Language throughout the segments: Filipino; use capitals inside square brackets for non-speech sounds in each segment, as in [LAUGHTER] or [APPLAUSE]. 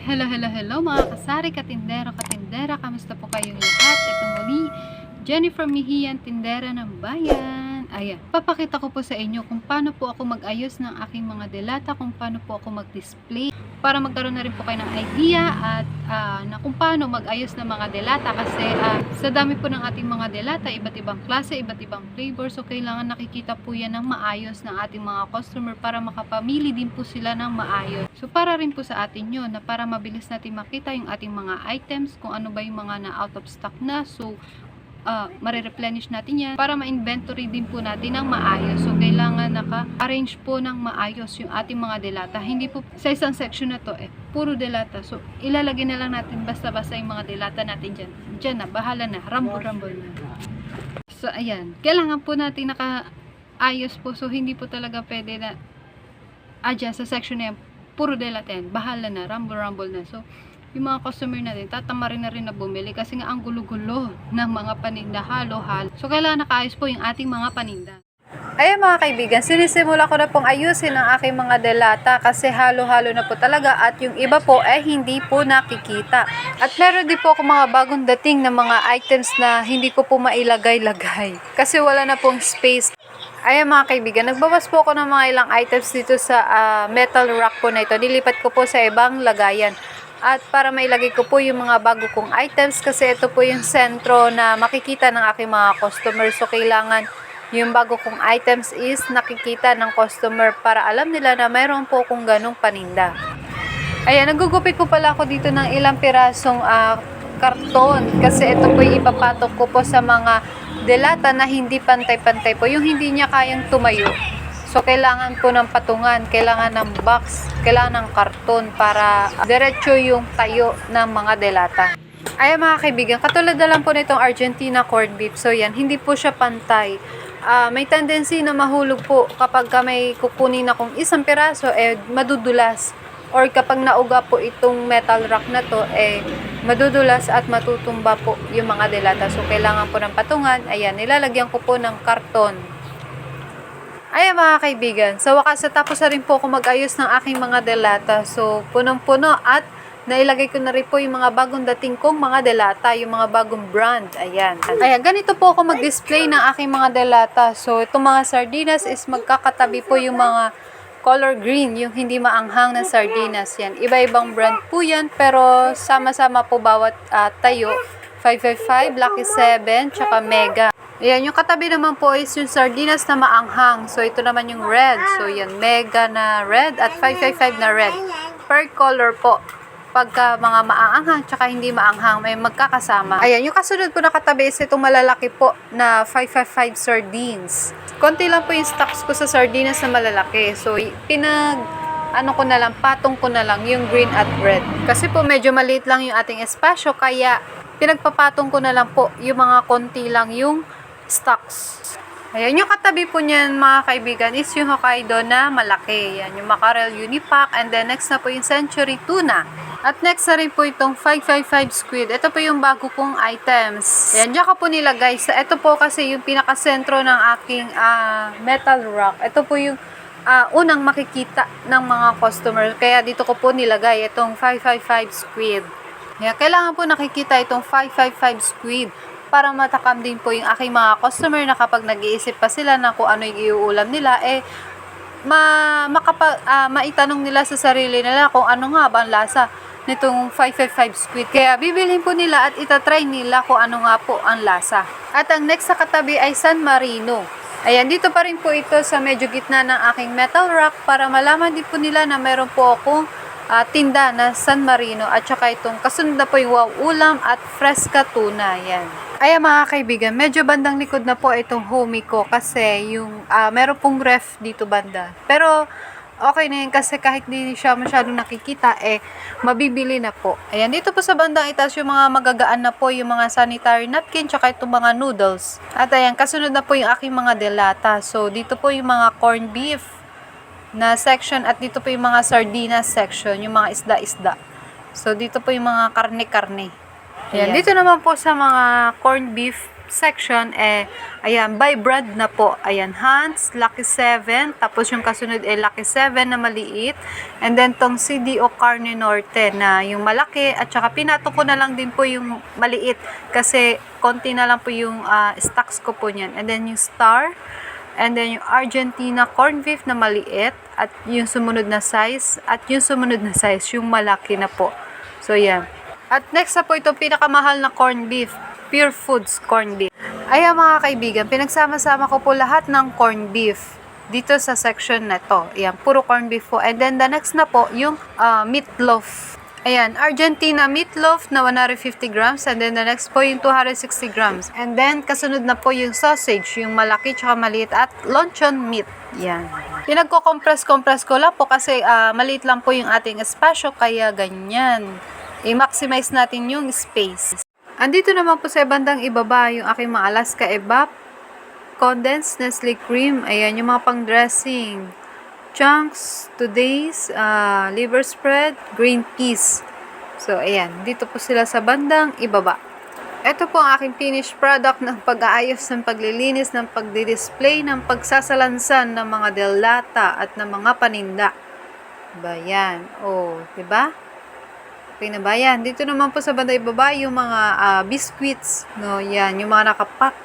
Hello, hello, hello mga kasari, katindero, katindera. Kamusta po kayong lahat? Ito muli, Jennifer Mihian, tindera ng bayan. Ayan, papakita ko po sa inyo kung paano po ako mag-ayos ng aking mga delata, kung paano po ako mag-display para magkaroon na rin po kayo ng idea at ah, na kung paano mag-ayos ng mga delata kasi ah, sa dami po ng ating mga delata, iba't ibang klase, iba't ibang flavor, so kailangan nakikita po yan ng maayos ng ating mga customer para makapamili din po sila ng maayos. So para rin po sa atin yun, na para mabilis natin makita yung ating mga items, kung ano ba yung mga na out of stock na, so uh, marireplenish natin yan para ma-inventory din po natin ng maayos. So, kailangan naka-arrange po ng maayos yung ating mga delata. Hindi po sa isang section na to eh, puro delata. So, ilalagay na lang natin basta-basta yung mga delata natin dyan. Dyan na, bahala na, rumble-rumble na. So, ayan. Kailangan po natin naka-ayos po. So, hindi po talaga pwede na ah, sa section na yan, puro delata yan. Bahala na, rumble-rumble na. So, yung mga customer natin, tatama rin na rin na bumili kasi nga ang gulo-gulo ng mga paninda, halo-halo. So, kailangan nakaayos po yung ating mga paninda. Ayan mga kaibigan, sinisimula ko na pong ayusin ang aking mga delata kasi halo-halo na po talaga at yung iba po ay hindi po nakikita. At meron din po ako mga bagong dating na mga items na hindi ko po mailagay-lagay [LAUGHS] kasi wala na pong space. Ayan mga kaibigan, nagbabas po ako ng mga ilang items dito sa ah, metal rack po na ito. Nilipat ko po sa ibang lagayan. At para mailagay ko po yung mga bago kong items kasi ito po yung sentro na makikita ng aking mga customers. So kailangan yung bago kong items is nakikita ng customer para alam nila na mayroon po akong ganong paninda. Ayan, nagugupit ko pala ako dito ng ilang pirasong ah, karton kasi ito po yung ipapatok ko po sa mga delata na hindi pantay-pantay po. Yung hindi niya kayang tumayo. So, kailangan po ng patungan, kailangan ng box, kailangan ng karton para diretso yung tayo ng mga delata. Ayan mga kaibigan, katulad na lang po nitong Argentina corned beef. So, yan, hindi po siya pantay. Ah, may tendency na mahulog po kapag ka may kukunin akong isang piraso, eh, madudulas. Or kapag nauga po itong metal rack na to, eh, madudulas at matutumba po yung mga delata. So, kailangan po ng patungan. Ayan, nilalagyan ko po ng karton. Ayan mga kaibigan, sa wakas tapos na rin po ako mag-ayos ng aking mga delata. So, punong-puno at nailagay ko na rin po yung mga bagong dating kong mga delata, yung mga bagong brand. Ayan. Ayan, ganito po ako mag-display ng aking mga delata. So, itong mga sardinas is magkakatabi po yung mga color green, yung hindi maanghang na sardinas. Yan, iba-ibang brand po yan, pero sama-sama po bawat ah, tayo. 555, Lucky 7, tsaka Mega. Ayan, yung katabi naman po is yung sardinas na maanghang. So, ito naman yung red. So, yan, mega na red at 555 na red. Per color po. Pagka mga maanghang tsaka hindi maanghang, may magkakasama. Ayan, yung kasunod po na katabi is itong malalaki po na 555 sardines. Konti lang po yung stocks ko sa sardinas na malalaki. So, pinag ano ko na lang, patong ko na lang yung green at red. Kasi po medyo maliit lang yung ating espasyo, kaya pinagpapatong ko na lang po yung mga konti lang yung stocks. Ayan, yung katabi po niyan mga kaibigan is yung Hokkaido na malaki. Yan, yung Mackerel Unipack and then next na po yung Century Tuna. At next na rin po itong 555 squid. Ito po yung bago kong items. Ayan, diyan ka po nilagay. Sa, ito po kasi yung pinakasentro ng aking ah, metal rock. Ito po yung ah, unang makikita ng mga customer. Kaya dito ko po nilagay itong 555 squid. Kaya kailangan po nakikita itong 555 squid para matakam din po yung aking mga customer na kapag nag-iisip pa sila na kung ano yung iuulam nila, eh, ma, makapa, ah, maitanong nila sa sarili nila kung ano nga ba ang lasa nitong 555 squid. Kaya bibilhin po nila at itatry nila kung ano nga po ang lasa. At ang next sa katabi ay San Marino. Ayan, dito pa rin po ito sa medyo gitna ng aking metal rack para malaman din po nila na meron po akong ah, tinda na San Marino at saka itong kasunod na po yung wow ulam at fresca tuna. Yan. Ayan mga kaibigan, medyo bandang likod na po itong homie ko kasi yung ah, meron pong ref dito banda. Pero okay na yun kasi kahit di siya masyadong nakikita, eh, mabibili na po. Ayan, dito po sa bandang itaas yung mga magagaan na po, yung mga sanitary napkin, tsaka itong mga noodles. At ayan, kasunod na po yung aking mga delata. So, dito po yung mga corned beef na section at dito po yung mga sardinas section, yung mga isda-isda. So, dito po yung mga karne-karne. Ayan, dito naman po sa mga corned beef section, eh, ayan, by brand na po. Ayan, Hans, Lucky 7, tapos yung kasunod eh, Lucky 7 na maliit, and then tong CDO Carne Norte na yung malaki, at saka pinato ko na lang din po yung maliit, kasi konti na lang po yung ah, stocks ko po niyan. And then yung Star, and then yung Argentina corned beef na maliit, at yung sumunod na size, at yung sumunod na size, yung malaki na po. So, yan. At next na po ito, pinakamahal na corned beef. Pure Foods corned beef. Ayan mga kaibigan, pinagsama-sama ko po lahat ng corned beef dito sa section na to. Ayan, puro corned beef po. And then the next na po, yung ah, meatloaf. Ayan, Argentina meatloaf na 150 grams. And then the next po yung 260 grams. And then kasunod na po yung sausage, yung malaki tsaka maliit at luncheon meat. Yan. Pinagko-compress-compress ko lang po kasi ah, maliit lang po yung ating espasyo kaya ganyan. I-maximize natin yung space. Andito naman po sa bandang ibaba yung aking mga Alaska Evap condensed Nestle cream. Ayan, yung mga pang dressing. Chunks, today's uh, liver spread, green peas. So, ayan. Dito po sila sa bandang ibaba. Ito po ang aking finished product ng pag-aayos ng paglilinis, ng pagdi-display, ng pagsasalansan ng mga delata at ng mga paninda. Ba yan? Oh, 'di ba? Okay na ba yan? Dito naman po sa banda ibaba yung mga ah, biscuits. No, yan. Yung mga nakapak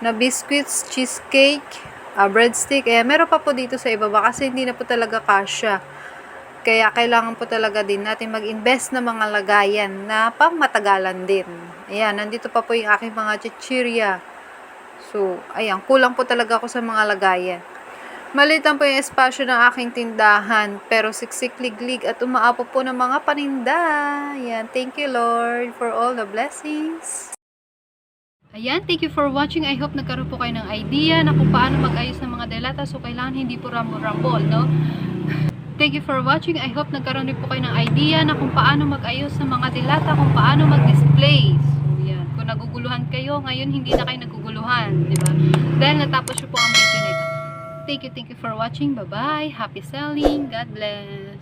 na biscuits, cheesecake, ah, breadstick. Ayan, meron pa po dito sa ibaba kasi hindi na po talaga kasya. Kaya kailangan po talaga din natin mag-invest ng mga lagayan na pang matagalan din. Ayan, nandito pa po yung aking mga chichirya. So, ayan, kulang po talaga ako sa mga lagayan. Maliit lang po yung espasyo ng aking tindahan, pero siksik-liglig at umaapo po ng mga paninda. Ayan, thank you Lord for all the blessings. Ayan, thank you for watching. I hope nagkaroon po kayo ng idea na kung paano mag-ayos ng mga delata. So, kailangan hindi po rambol-rambol, no? [LAUGHS] Thank you for watching. I hope nagkaroon din po kayo ng idea na kung paano mag-ayos ng mga delata, kung paano mag-display. So, yan. Kung naguguluhan kayo, ngayon hindi na kayo naguguluhan, di ba? Dahil natapos po ang video na. Thank you, thank you for watching. Bye-bye. Happy selling. God bless.